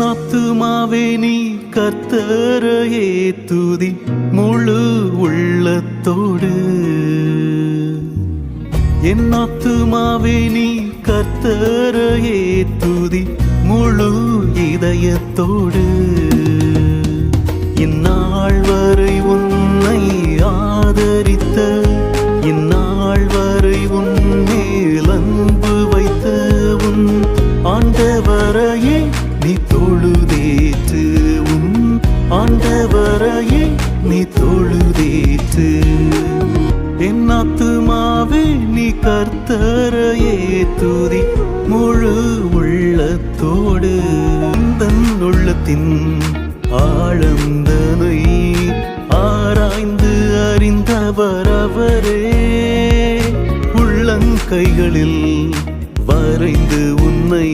என் ஆத்துமாவே நீ கத்தரையே துதி முழு உள்ளத்தோடு. என் ஆத்துமாவே நீ கத்தரையே துதி முழு இதயத்தோடு. இந்நாள் வரை உன்னை ஆதரித்த இந்நாள் வரை உன் மேல் அன்பு வைத்த உன் ஆண்டவரையும் நீ தொழுதேற்று உன் ஆண்டவரையே நீ தொழுதேற்று. என் ஆத்துமாவே நீ கர்த்தரையே துதி முழு உள்ளத்தோடு தன் உள்ளத்தின் ஆழந்தனை ஆராய்ந்து அறிந்தவர் அவரே. உள்ளங்கைகளில் வரைந்து உன்னை